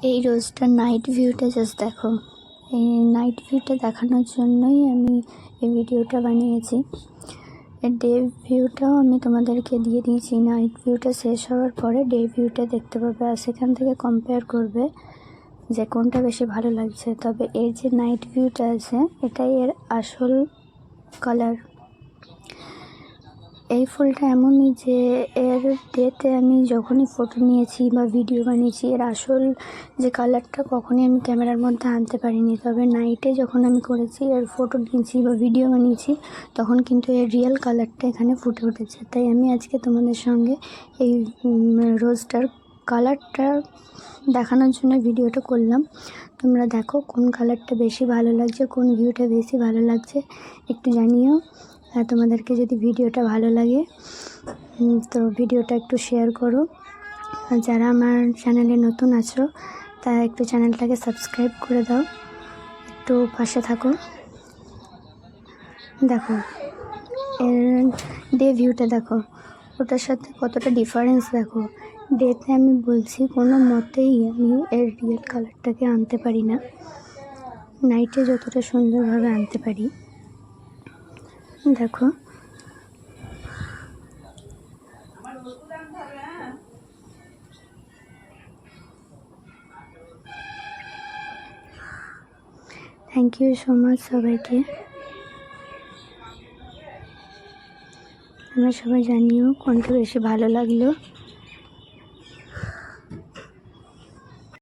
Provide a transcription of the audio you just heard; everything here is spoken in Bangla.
এই রোজটার নাইট ভিউটা জাস্ট দেখো। এই নাইট ভিউটা দেখানোর জন্যই আমি এই ভিডিওটা বানিয়েছি। ডে ভিউটাও আমি তোমাদেরকে দিয়ে দিয়েছি। নাইট ভিউটা শেষ হওয়ার পরে ডে ভিউটা দেখতে পাবে আর সেখান থেকে কম্পেয়ার করবে যে কোনটা বেশি ভালো লাগছে। তবে এর যে নাইট ভিউটা আছে, এটাই এর আসল কালার এই ফুলটা এমনই যে এর ডেতে আমি যখনই ফটো নিয়েছি বা ভিডিও বানিয়েছি, এর আসল যে কালারটা কখনই আমি ক্যামেরার মধ্যে আনতে পারিনি। তবে নাইটে যখন আমি করেছি, এর ফটো নিয়েছি বা ভিডিও বানিয়েছি, তখন কিন্তু এর রিয়েল কালারটা এখানে ফুটে উঠেছে। তাই আমি আজকে তোমাদের সঙ্গে এই রোজটার কালারটা দেখানোর জন্য ভিডিওটা করলাম। তোমরা দেখো কোন কালারটা বেশি ভালো লাগছে, কোন ভিউটা বেশি ভালো লাগছে, একটু জানিও। আর তোমাদেরকে যদি ভিডিওটা ভালো লাগে তো ভিডিওটা একটু শেয়ার করো। আর যারা আমার চ্যানেলে নতুন আছো, তারা একটু চ্যানেলটাকে সাবস্ক্রাইব করে দাও। একটু পাশে থাকো। দেখো এর ডে ভিউটা দেখো। ওটার সাথে কতটা ডিফারেন্স দেখো। ডেতে আমি বলছি, কোনো মতেই আমি এর রিয়েল কালারটাকে আনতে পারি না। নাইটে যতটা সুন্দরভাবে আনতে পারি। দেখো। থ্যাংক ইউ সো মাচ সবাইকে। আমরা সবাই জানিও কোনটা বেশি ভালো লাগল।